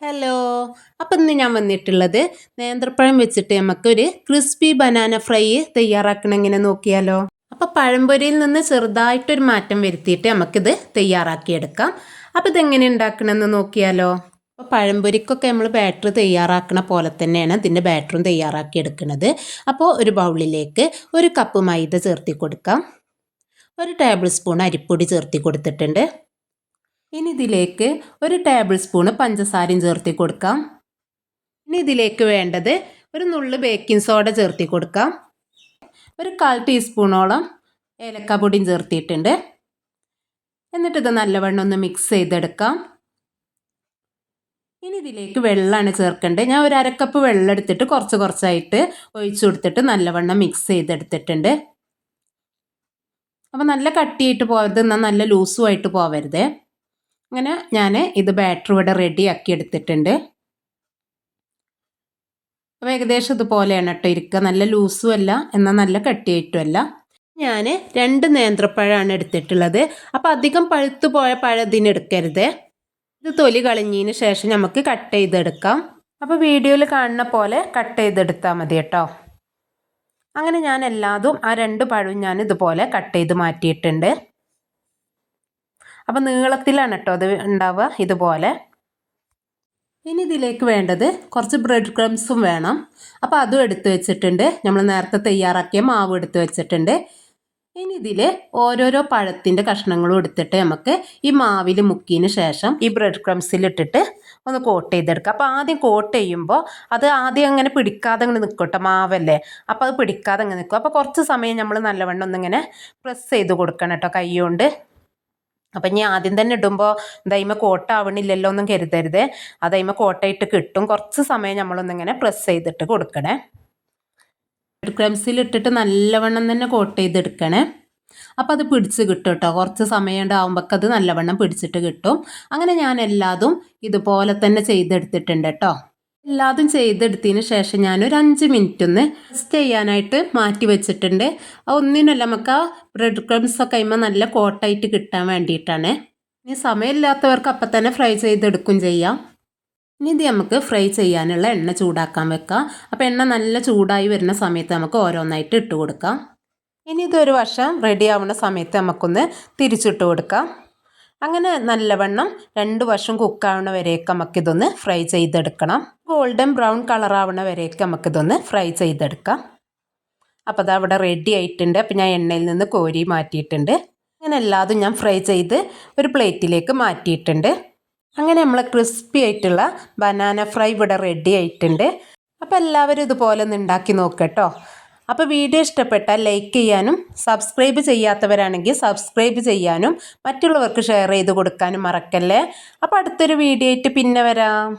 Hello അപ്പം ഇന്ന് ഞാൻ വന്നിട്ടുള്ളത് നേന്ത്രപ്പഴം വെച്ചിട്ട് നമുക്കൊരു ക്രിസ്പി ബനാന ഫ്രൈ തയ്യാറാക്കണം എങ്ങനെ നോക്കിയാലോ? അപ്പോൾ പഴംപൊരിയിൽ നിന്ന് ചെറുതായിട്ടൊരു മാറ്റം വരുത്തിയിട്ട് നമുക്കിത് തയ്യാറാക്കിയെടുക്കാം. അപ്പോൾ ഇതെങ്ങനെ ഉണ്ടാക്കണമെന്ന് നോക്കിയാലോ? അപ്പോൾ പഴംപൊരിക്കൊക്കെ നമ്മൾ ബാറ്റർ തയ്യാറാക്കണ പോലെ തന്നെയാണ് ഇതിന്റെ ബാറ്ററും തയ്യാറാക്കി എടുക്കുന്നത് അപ്പോൾ ഒരു ബൗളിലേക്ക് ഒരു കപ്പ് മൈദ ചേർത്തി കൊടുക്കാം ഒരു ടേബിൾ സ്പൂൺ അരിപ്പൊടി ചേർത്തി കൊടുത്തിട്ടുണ്ട് ഇനി ഇതിലേക്ക് ഒരു ടേബിൾ സ്പൂണ് പഞ്ചസാരയും ചേർത്തി കൊടുക്കാം. ഇനി ഇതിലേക്ക് വേണ്ടത് ഒരു നുള്ള് ബേക്കിംഗ് സോഡ ചേർത്തി കൊടുക്കാം. ഒരു കാൽ ടീസ്പൂണോളം ഏലക്കാപ്പൊടിയും ചേർത്തിയിട്ടുണ്ട്. ഇത് നല്ലവണ്ണം ഒന്ന് മിക്സ് ചെയ്തെടുക്കാം. ഇനി ഇതിലേക്ക് വെള്ളമാണ് ചേർക്കേണ്ടത്. ഞാൻ ഒരു അരക്കപ്പ് വെള്ളം എടുത്തിട്ട് കുറച്ച് കുറച്ചായിട്ട് ഒഴിച്ചു കൊടുത്തിട്ട് നല്ലവണ്ണം മിക്സ് ചെയ്തെടുത്തിട്ടുണ്ട്. അപ്പോൾ നല്ല കട്ടിയായിട്ട് പോകരുത് എന്നാൽ നല്ല ലൂസുമായിട്ട് പോവരുത്. അങ്ങനെ ഞാൻ ഇത് ബാറ്റർ ഇവിടെ റെഡി ആക്കി എടുത്തിട്ടുണ്ട്. അപ്പോൾ ഏകദേശം ഇതുപോലെയാണ് കേട്ടോ ഇരിക്കുക നല്ല ലൂസും അല്ല എന്നാൽ നല്ല കട്ടിയായിട്ടുമല്ല ഞാൻ രണ്ട് നേന്ത്രപ്പഴമാണ് എടുത്തിട്ടുള്ളത്. അപ്പോൾ അധികം പഴുത്തു പോയ പഴം ഇതിനെടുക്കരുത് ഇത് തൊലി കളഞ്ഞതിന് ശേഷം നമുക്ക് കട്ട് ചെയ്തെടുക്കാം. അപ്പോൾ വീഡിയോയിൽ കാണുന്ന പോലെ കട്ട് ചെയ്തെടുത്താൽ മതി കേട്ടോ. അങ്ങനെ ഞാൻ എല്ലാതും ആ രണ്ട് പഴവും ഞാൻ ഇതുപോലെ കട്ട് ചെയ്ത് മാറ്റിയിട്ടുണ്ട്. അപ്പോൾ നീളത്തിലാണ് കേട്ടോ അത് ഉണ്ടാവുക ഇതുപോലെ. ഇനി ഇതിലേക്ക് വേണ്ടത് കുറച്ച് ബ്രെഡ് ക്രംസും വേണം. അപ്പോൾ അതും എടുത്തു വെച്ചിട്ടുണ്ട്. നമ്മൾ നേരത്തെ തയ്യാറാക്കിയ മാവ് എടുത്തു വെച്ചിട്ടുണ്ട്. ഇനി ഇതിൽ ഓരോരോ പഴത്തിന്റെ കഷ്ണങ്ങളും എടുത്തിട്ട് നമുക്ക് ഈ മാവിൽ മുക്കിയതിന് ശേഷം ഈ ബ്രെഡ് ക്രംസിൽ ഇട്ടിട്ട് ഒന്ന് കോട്ട് ചെയ്തെടുക്കുക അപ്പോൾ ആദ്യം കോട്ട് ചെയ്യുമ്പോൾ അത് ആദ്യം അങ്ങനെ പിടിക്കാതെ അങ്ങനെ നിൽക്കട്ടെ മാവല്ലേ? അപ്പോൾ അത് പിടിക്കാതെ അങ്ങനെ നിൽക്കും അപ്പോൾ കുറച്ച് സമയം നമ്മൾ നല്ലവണ്ണം ഒന്നിങ്ങനെ പ്രസ് ചെയ്ത് കൊടുക്കണം കേട്ടോ കൈ കൊണ്ട്. അപ്പം ഇനി ആദ്യം തന്നെ ഇടുമ്പോൾ ദൈമ കോട്ടാവണില്ലല്ലോ ഒന്നും കരുതരുത്. ആ ദൈമ കോട്ടയിട്ട് കിട്ടും. കുറച്ച് സമയം നമ്മളൊന്നിങ്ങനെ പ്രസ് ചെയ്തിട്ട് കൊടുക്കണേ. ക്രംസിൽ ഇട്ടിട്ട് നല്ലവണ്ണം തന്നെ കോട്ട് ചെയ്തെടുക്കണേ. അപ്പോൾ അത് പിടിച്ച് കിട്ടും കേട്ടോ കുറച്ച് സമയം ഉണ്ടാകുമ്പോൾ അത് നല്ലവണ്ണം പിടിച്ചിട്ട് കിട്ടും. അങ്ങനെ ഞാൻ എല്ലാതും ഇതുപോലെ തന്നെ ചെയ്തെടുത്തിട്ടുണ്ട് കേട്ടോ. എല്ലാതും ചെയ്തെടുത്തതിന് ശേഷം ഞാനൊരു അഞ്ച് മിനിറ്റ് ഒന്ന് റെസ്റ്റ് ചെയ്യാനായിട്ട് മാറ്റി വെച്ചിട്ടുണ്ട്. ആ ഒന്നിനല്ല നമുക്ക് ആ ബ്രെഡ് ക്രംസ് ഒക്കെ കഴിയുമ്പോൾ നല്ല കോട്ടായിട്ട് കിട്ടാൻ വേണ്ടിയിട്ടാണ്. ഇനി സമയമില്ലാത്തവർക്ക് അപ്പം തന്നെ ഫ്രൈ ചെയ്തെടുക്കും ചെയ്യാം. ഇനി ഇത് നമുക്ക് ഫ്രൈ ചെയ്യാനുള്ള എണ്ണ ചൂടാക്കാൻ വെക്കാം. അപ്പോൾ എണ്ണ നല്ല ചൂടായി വരുന്ന സമയത്ത് നമുക്ക് ഓരോന്നായിട്ട് ഇട്ട് കൊടുക്കാം. ഇനി ഇതൊരു വർഷം റെഡി ആവുന്ന സമയത്ത് നമുക്കൊന്ന് തിരിച്ചിട്ട് കൊടുക്കാം. അങ്ങനെ നല്ലവണ്ണം രണ്ട് വശം കുക്കാവുന്ന വരെയൊക്കെ നമുക്കിതൊന്ന് ഫ്രൈ ചെയ്തെടുക്കണം. ഗോൾഡൻ ബ്രൗൺ കളറാവണ വരെയൊക്കെ നമുക്കിതൊന്ന് ഫ്രൈ ചെയ്തെടുക്കാം. അപ്പോൾ അത് അവിടെ റെഡി ആയിട്ടുണ്ട്. അപ്പോൾ ഞാൻ എണ്ണയിൽ നിന്ന് കോരി മാറ്റിയിട്ടുണ്ട്. അങ്ങനെ എല്ലാതും ഞാൻ ഫ്രൈ ചെയ്ത് ഒരു പ്ലേറ്റിലേക്ക് മാറ്റിയിട്ടുണ്ട്. അങ്ങനെ നമ്മൾ ക്രിസ്പി ആയിട്ടുള്ള ബനാന ഫ്രൈ ഇവിടെ റെഡി ആയിട്ടുണ്ട്. അപ്പോൾ എല്ലാവരും ഇതുപോലെ ഒന്ന് ഉണ്ടാക്കി നോക്കട്ടോ അപ്പോൾ വീഡിയോ ഇഷ്ടപ്പെട്ടാൽ ലൈക്ക് ചെയ്യാനും സബ്സ്ക്രൈബ് ചെയ്യാത്തവരാണെങ്കിൽ സബ്സ്ക്രൈബ് ചെയ്യാനും മറ്റുള്ളവർക്ക് ഷെയർ ചെയ്ത് കൊടുക്കാനും മറക്കല്ലേ? അപ്പോൾ അടുത്തൊരു വീഡിയോ ആയിട്ട് പിന്നെ വരാം.